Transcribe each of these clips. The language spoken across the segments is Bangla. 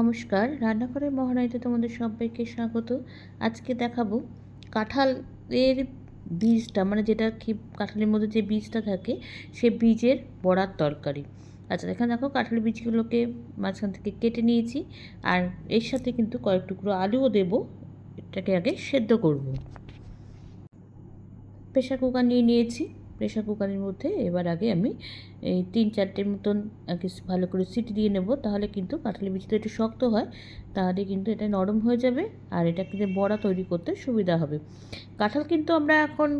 নমস্কার। রান্নাঘরের মহানাইতে তোমাদের সবাইকে স্বাগত। আজকে দেখাবো কাঁঠালের বীজটা মানে যেটা কি কাঁঠালের মধ্যে যে বীজটা থাকে, সে বীজের বড়ার তরকারি। আচ্ছা এখানে দেখো কাঁঠালের বীজগুলোকে মাঝখান থেকে কেটে নিয়েছি, আর এর সাথে কিন্তু কয়েক টুকরো আলুও দেবো। এটাকে আগে সেদ্ধ করব। প্রেশার কুকার নিয়ে নিয়েছি। প্রেশার কুকারের মধ্যে এবার আগে আমি এই তিন চারটের মতন আগে ভালো করে সিটি দিয়ে নেব, তাহলে কিন্তু কাঁঠালের বীজটা একটু শক্ত হয়, তাহলে কিন্তু এটা নরম হয়ে যাবে আর এটা কিন্তু বড়া তৈরি করতে সুবিধা হবে। কাঁঠাল কিন্তু আমরা এখন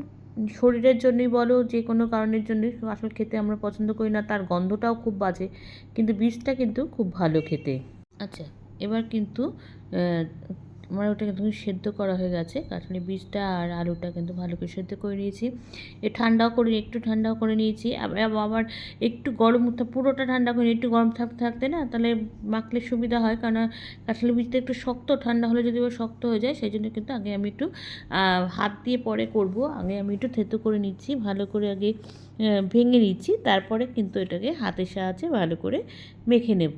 শরীরের জন্যই বলো, যে কোনো কারণের জন্যই, কাঁঠাল খেতে আমরা পছন্দ করি না, তার গন্ধটাও খুব বাজে, কিন্তু বীজটা কিন্তু খুব ভালো খেতে। আচ্ছা এবার কিন্তু আমার ওটা কিন্তু সেদ্ধ করা হয়ে গেছে। কাঁঠালের বীজটা আর আলুটা কিন্তু ভালো করে সেদ্ধ করে নিয়েছি। এ ঠান্ডাও করে একটু ঠান্ডাও করে নিয়েছি। আবার একটু গরম পুরোটা ঠান্ডা করে একটু গরম থাকতে থাকতে না তাহলে মাখলে সুবিধা হয়। কারণ কাঁঠালের বীজটা একটু শক্ত, ঠান্ডা হলে যদি শক্ত হয়ে যায়, সেই জন্য কিন্তু আগে আমি একটু হাত দিয়ে পরে করব। আগে আমি একটু থেতো করে নিচ্ছি, ভালো করে আগে ভেঙে নিচ্ছি। তারপরে কিন্তু এটাকে হাতের সাহায্যে ভালো করে মেখে নেব।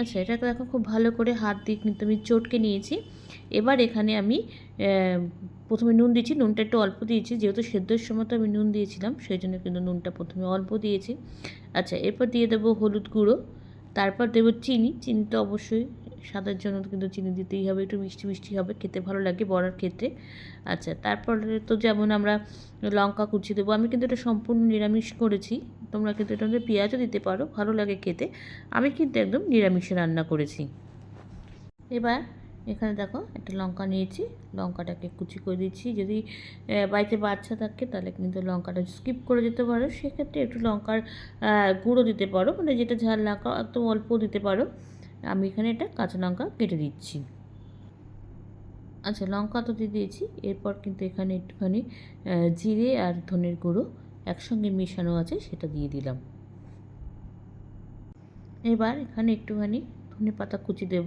আচ্ছা এটাকে দেখো খুব ভালো করে হাত দিয়ে কিন্তু আমি চটকে নিয়েছি। এবার এখানে আমি প্রথমে নুন দিয়েছি, নুনটা একটু অল্প দিয়েছি, যেহেতু সেদ্ধর সময় তো আমি নুন দিয়েছিলাম সেই জন্য কিন্তু নুনটা প্রথমে অল্প দিয়েছি। আচ্ছা এরপর দিয়ে দেবো হলুদ গুঁড়ো, তারপর দেবো চিনি চিনি তো অবশ্যই স্বাদের জন্য কিন্তু চিনি দিতেই হবে, একটু মিষ্টি মিষ্টি হবে, খেতে ভালো লাগে বড়ার ক্ষেত্রে। আচ্ছা তারপরে তো যেমন আমরা লঙ্কা কুচি দেবো, আমি কিন্তু এটা সম্পূর্ণ নিরামিষ করেছি। তোমরা কিন্তু এটা পেঁয়াজও দিতে পারো, ভালো লাগে খেতে। আমি কিন্তু একদম নিরামিষে রান্না করেছি। এবার এখানে দেখো একটা লঙ্কা নিয়েছি, লঙ্কাটাকে কুচি করে দিচ্ছি। যদি বাড়িতে বাচ্চা থাকে তাহলে কিন্তু লঙ্কাটা স্কিপ করে যেতে পারো। সেক্ষেত্রে একটু লঙ্কার গুঁড়ো দিতে পারো মানে যেটা ঝাল লঙ্কা একদম অল্প দিতে পারো। আমি এখানে এটা কাঁচা লঙ্কা কেটে দিচ্ছি। আচ্ছা লঙ্কা তো দিয়ে দিয়েছি। এরপর কিন্তু এখানে একটুখানি জিরে আর ধনের গুঁড়ো একসঙ্গে মেশানো আছে, সেটা দিয়ে দিলাম। এবার এখানে একটুখানি ধনে পাতা কুচি দেব,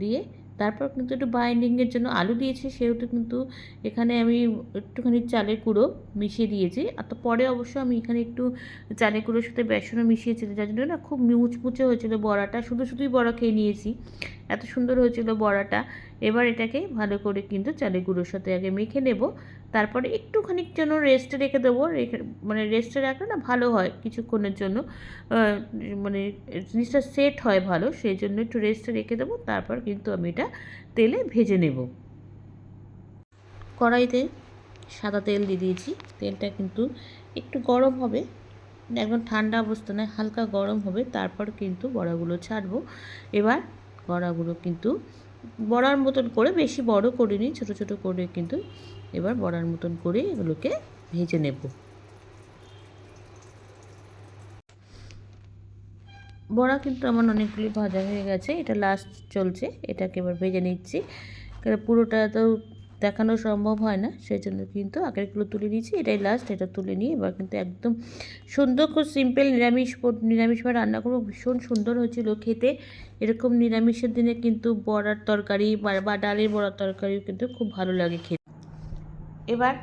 দিয়ে তারপর কিন্তু একটু বাইন্ডিংয়ের জন্য আলু দিয়েছি, সেহেতু কিন্তু এখানে আমি একটুখানি চালের কুড়ো মিশিয়ে দিয়েছি। আর তো পরে অবশ্য আমি এখানে একটু চালের কুড়োর সাথে বেসনও মিশিয়েছি, যার জন্য না খুব মুচমুচে হয়েছিল বড়াটা। শুধু শুধুই বড়া খেয়ে নিয়েছি। এত সুন্দর হয়েছিল বড়াটা। এবার এটাকে ভালো করে কিন্তু চালের গুঁড়োর সাথে আগে মেখে নেব। তারপরে একটুখানির জন্য রেস্টে রেখে দেবো। রেখে মানে রেস্টে রাখলে না ভালো হয় কিছুক্ষণের জন্য। মানে জিনিসটা সেট হয় ভালো সেই জন্য একটু রেস্টে রেখে দেবো। তারপর কিন্তু আমি এটা তেলে ভেজে নেব। কড়াইতে সাদা তেল দিয়ে দিয়েছি। তেলটা কিন্তু একটু গরম হবে। একদম ঠান্ডা অবস্থা নয় হালকা গরম হবে। তারপর কিন্তু বড়াগুলো ছাড়বো। এবার বড়াগুলো কিন্তু বড়ার মতন করে, বেশি বড় করিনি, ছোটো ছোটো করে কিন্তু এবার বড়ার মতন করে এগুলোকে ভেজে নেব। বড়া কিন্তু আমার অনেকগুলি ভাজা হয়ে গেছে, এটা লাস্ট চলছে, এটাকে এবার ভেজে নিচ্ছি। পুরোটা তো দেখানো সম্ভব হয় না সেই জন্য কিন্তু আগেরগুলো তুলে নিয়েছি, এটাই লাস্ট এটা তুলে নিয়ে এবার কিন্তু একদম সুন্দর খুব সিম্পল নিরামিষ নিরামিষ রান্না করব, ভীষণ সুন্দর হয়েছিল খেতে। এরকম নিরামিষের দিনে কিন্তু বড়ার তরকারি বা ডালের বড়ার তরকারিও কিন্তু খুব ভালো লাগে খেতে। এবার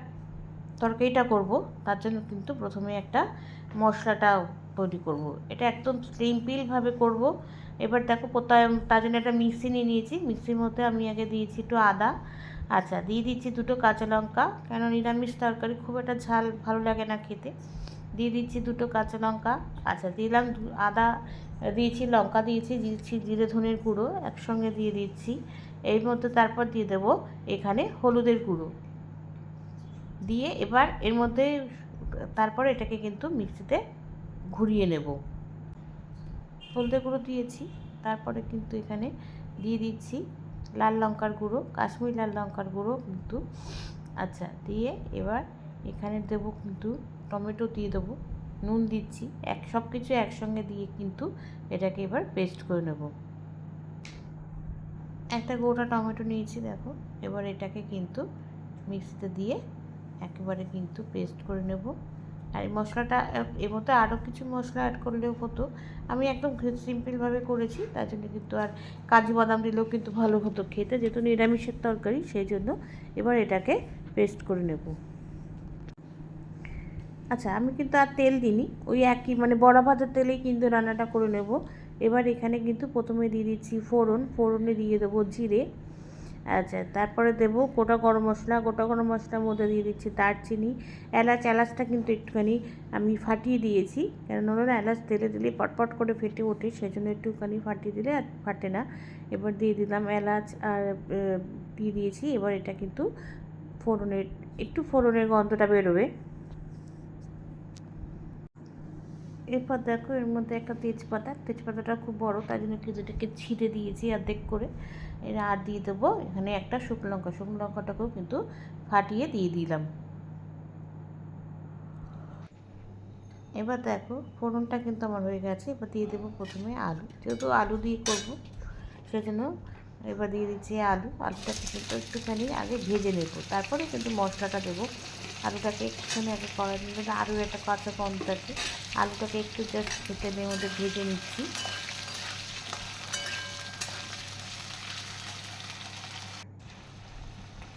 তরকারিটা করব, তার জন্য কিন্তু প্রথমে একটা মশলাটা তৈরি করব। এটা একদম সিম্পলভাবে করব। এবার দেখো তার জন্য একটা মিক্সি নিয়ে নিয়েছি। মিক্সির মধ্যে আমি আগে দিয়েছি একটু আদা আচ্ছা দিয়ে দিচ্ছি দুটো কাঁচা লঙ্কা। কেন নিরামিষ তরকারি খুব একটা ঝাল ভালো লাগে না খেতে। দিয়ে দিচ্ছি দুটো কাঁচা লঙ্কা। আচ্ছা দিলাম আদা, দিয়েছি লঙ্কা, দিয়েছি দিচ্ছি জিরে, ধনের গুঁড়ো একসঙ্গে দিয়ে দিচ্ছি। এর মধ্যে তারপর দিয়ে দেবো এখানে হলুদের গুঁড়ো। দিয়ে এবার এর মধ্যে তারপর এটাকে কিন্তু মিক্সিতে ঘুরিয়ে নেব। হলদে গুঁড়ো দিয়েছি, তারপরে কিন্তু এখানে দিয়ে দিচ্ছি লাল লঙ্কার গুঁড়ো, কাশ্মীর লাল লঙ্কার গুঁড়ো কিন্তু। আচ্ছা দিয়ে এবার এখানে দেবো কিন্তু টমেটো দিয়ে দেবো, নুন দিচ্ছি, এক সব কিছু একসঙ্গে দিয়ে কিন্তু এটাকে এবার পেস্ট করে নেব। একটা গোটা টমেটো নিয়েছি, দেখো। এবার এটাকে কিন্তু মিক্সিতে দিয়ে একেবারে কিন্তু পেস্ট করে নেব। আর এই মশলাটা, এর মধ্যে আরও কিছু মশলা অ্যাড করলেও হতো। আমি একদম সিম্পলভাবে করেছি, তার জন্য কিন্তু আর কাজু বাদাম দিলেও কিন্তু ভালো হতো খেতে, যেহেতু নিরামিষের তরকারি, সেই জন্য এবার এটাকে পেস্ট করে নেব। আচ্ছা আমি কিন্তু আর তেল দিইনি, ওই একই মানে বড়া ভাজার তেলেই কিন্তু রান্নাটা করে নেব। এবার এখানে কিন্তু প্রথমে দিয়ে দিচ্ছি ফোড়ন, ফোড়নে দিয়ে দেবো জিরে আচ্ছা তারপরে দেবো গোটা গরম মশলা, গোটা গরম মশলার মধ্যে দিয়ে দিচ্ছি দারচিনি। এলাচ, এলাচটা কিন্তু একটুখানি আমি ফাটিয়ে দিয়েছি কেন না এলাচ তেলে দিলে পটপট করে ফেটে ওঠে সেই জন্য একটুখানি ফাটিয়ে দিলে আর ফাটে না। এবার দিয়ে দিলাম এলাচ আর দিয়ে দিয়েছি, এবার এটা কিন্তু ফোড়নের, একটু ফোড়নের গন্ধটা বেরোবে। এরপর দেখো, এর মধ্যে একটা তেজপাতা। তেজপাতাটা খুব বড় তাই জন্য কিন্তু এটাকে ছিঁড়ে দিয়েছি অর্ধেক করে। এর আর দিয়ে দেবো এখানে একটা শুকনো লঙ্কা। শুকনো লঙ্কাটাকেও কিন্তু ফাটিয়ে দিয়ে দিলাম। এবার দেখো, ফোড়নটা কিন্তু আমার হয়ে গেছে। এবার দিয়ে দেবো প্রথমে আলু। যেহেতু আলু দিয়ে করব, সেজন্য এবার দিয়ে দিচ্ছি আলু। আলুটা কিন্তু একটুখানি আগে ভেজে নেব। তারপরে কিন্তু মশলাটা দেবো। আলুটাকে একটুখানি আগে কড়াই দিয়ে আলুর একটা কাঁচা কম থাকে আলুটাকে একটু জাস্ট তেলের মধ্যে ভেজে নিচ্ছি।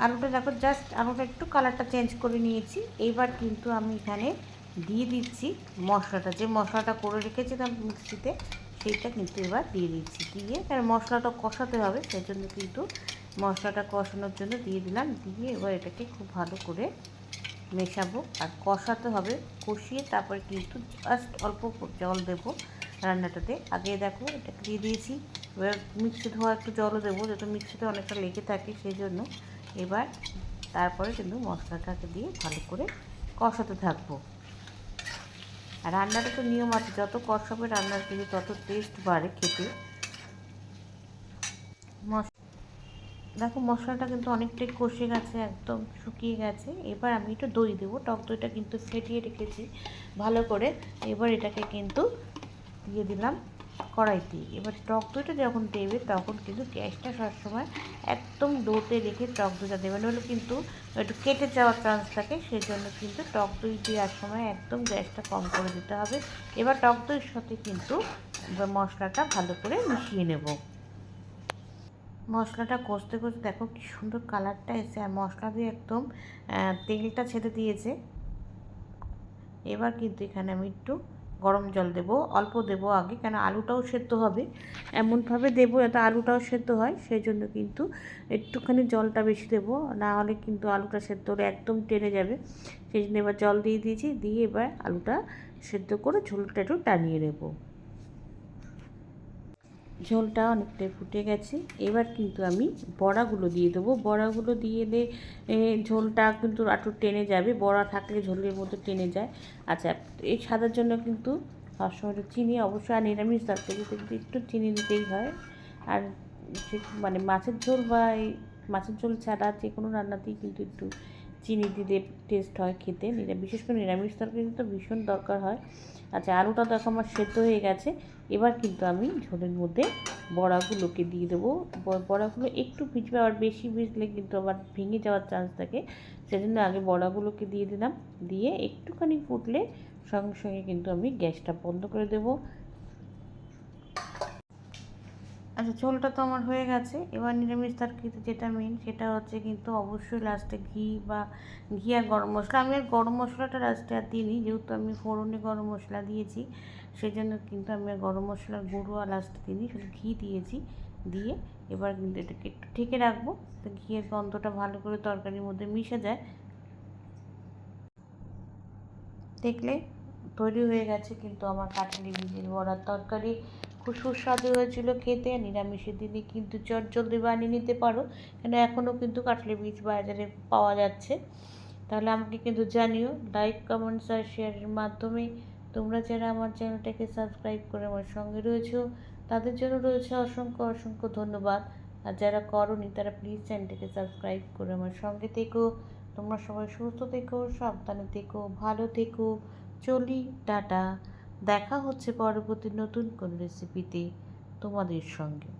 আলুটা দেখো জাস্ট আলুটা একটু কালারটা চেঞ্জ করে নিয়েছি। এইবার কিন্তু আমি এখানে দিয়ে দিচ্ছি মশলাটা। যে মশলাটা করে রেখেছিলাম মিক্সিতে, সেইটা কিন্তু এবার দিয়ে দিচ্ছি। দিয়ে কারণ মশলাটা কষাতে হবে সেই জন্য কিন্তু মশলাটা কষানোর জন্য দিয়ে দিলাম। দিয়ে এবার এটাকে খুব ভালো করে মেশাবো আর কষাতে হবে, কষিয়ে তারপরে কিন্তু জাস্ট অল্প জল দেবো রান্নাটাতে। আগে দেখো এটা দিয়ে দিয়েছি। এবার মিক্সি ধোয়া একটু জলও দেবো, যেহেতু মিক্সিতে অনেকটা লেগে থাকে সেই জন্য এবার তারপরে কিন্তু মশলাটাকে দিয়ে ভালো করে কষাতে থাকব। আর রান্নাটা তো নিয়ম আছে, যত কষাবে রান্নার কিন্তু তত টেস্ট বাড়ে খেতে। দেখো, মশলাটা কিন্তু অনেকটাই কষে গেছে, একদম শুকিয়ে গেছে। এবার আমি একটু দই দেবো। টক দইটা কিন্তু ফেটিয়ে রেখেছি ভালো করে। এবার এটাকে কিন্তু দিয়ে দিলাম কড়াইতে। এবার টক দইটা যখন দেবে, তখন কিন্তু গ্যাসটা সবসময় একদম লোতে রেখে টক দইটা দেবে। নাহলে কিন্তু একটু কেটে যাওয়ার চান্স থাকে। সেই জন্য কিন্তু টক দই দেওয়ার সময় একদম গ্যাসটা কম করে দিতে হবে। এবার টক দইয়ের সাথে কিন্তু মশলাটা ভালো করে মিশিয়ে নেব। মশলাটা কষতে কষতে দেখো কি সুন্দর কালারটা এসে আর মশলা দিয়ে একদম তেলটা ছেড়ে দিয়েছে। এবার কিন্তু এখানে আমি একটু গরম জল দেব। অল্প দেব আগে, কেন আলুটাও সেদ্ধ হবে। এমনভাবে দেবো যাতে আলুটাও সেদ্ধ হয়। সেই জন্য কিন্তু একটুখানি জলটা বেশি দেবো। না হলে কিন্তু আলুটা সেদ্ধ হলে একদম টেনে যাবে। সেই জন্য এবার জল দিয়ে দিয়েছি। দিয়ে এবার আলুটা সেদ্ধ করে ঝোলটা একটু টানিয়ে নেব। ঝোলটা অনেকটাই ফুটে গেছে। এবার কিন্তু আমি বড়াগুলো দিয়ে দেবো। বড়াগুলো দিয়ে দে ঝোলটা কিন্তু একটু টেনে যাবে। বড়া থাকলে ঝোলের মধ্যে টেনে যায়। আচ্ছা এই সাদার জন্য কিন্তু সবসময় চিনি অবশ্যই, আর নিরামিষ তরকারিতে কিন্তু একটু চিনি দিতেই হয়। আর মানে মাছের ঝোল বা এই মাছের ঝোল ছাড়া যে কোনো রান্নাতেই কিন্তু একটু চিনি দিলে টেস্ট হয় খেতে বিশেষ করে নিরামিষ তরকারি কিন্তু ভীষণ দরকার হয়। আচ্ছা আলুটা দেখো আমার সেদ্ধ হয়ে গেছে। এবার কিন্তু আমি ঝোলের মধ্যে বড়াগুলোকে দিয়ে দেবো। বড়াগুলো একটু ভিজবে, আবার বেশি ভিজলে কিন্তু আবার ভেঙে যাওয়ার চান্স থাকে। সেজন্য আগে বড়াগুলোকে দিয়ে দিলাম। দিয়ে একটুখানি ফুটলে সঙ্গে সঙ্গে কিন্তু আমি গ্যাসটা বন্ধ করে দেবো। আচ্ছা ঝোলটা তো আমার হয়ে গেছে। এবার নিরামিষ তরকারিতে যেটা মেন সেটা হচ্ছে কিন্তু অবশ্যই লাস্টে ঘি বা ঘি আর গরম মশলা। আমি আর গরম মশলাটা লাস্টে আর দিইনি, যেহেতু আমি ফোড়নে গরম মশলা দিয়েছি সেই জন্য কিন্তু আমি আর গরম মশলার গুঁড়ো আর লাস্টে দিইনি, শুধু ঘি দিয়েছি। দিয়ে এবার কিন্তু এটাকে একটু ঠেকে রাখব তো ঘিয়ের গন্ধটা ভালো করে তরকারির মধ্যে মিশে যায়। দেখলে তৈরি হয়ে গেছে কিন্তু আমার কাঠালি বীজের বড়ার তরকারি। খুব সুস্বাদু হয়েছিল খেতে, নিরামিষের দিনে কিন্তু চট জলদি বানিয়ে নিতে পারো। কেন এখনও কিন্তু কাটলে বীজ বাজারে পাওয়া যাচ্ছে। তাহলে আমাকে কিন্তু জানিও লাইক কমেন্টস আর শেয়ারের মাধ্যমে তোমরা যারা আমার চ্যানেলটাকে সাবস্ক্রাইব করে আমার সঙ্গে রয়েছো, তাদের জন্য রয়েছে অসংখ্য অসংখ্য ধন্যবাদ। আর যারা করনি, তারা প্লিজ চ্যানেলটাকে সাবস্ক্রাইব করে আমার সঙ্গে থেকো। তোমরা সবাই সুস্থ থেকো, সাবধানে থেকো, ভালো থেকো। চলি, টাটা। দেখা হচ্ছে পরবর্তী নতুন কোন রেসিপিতে তোমাদের সঙ্গে।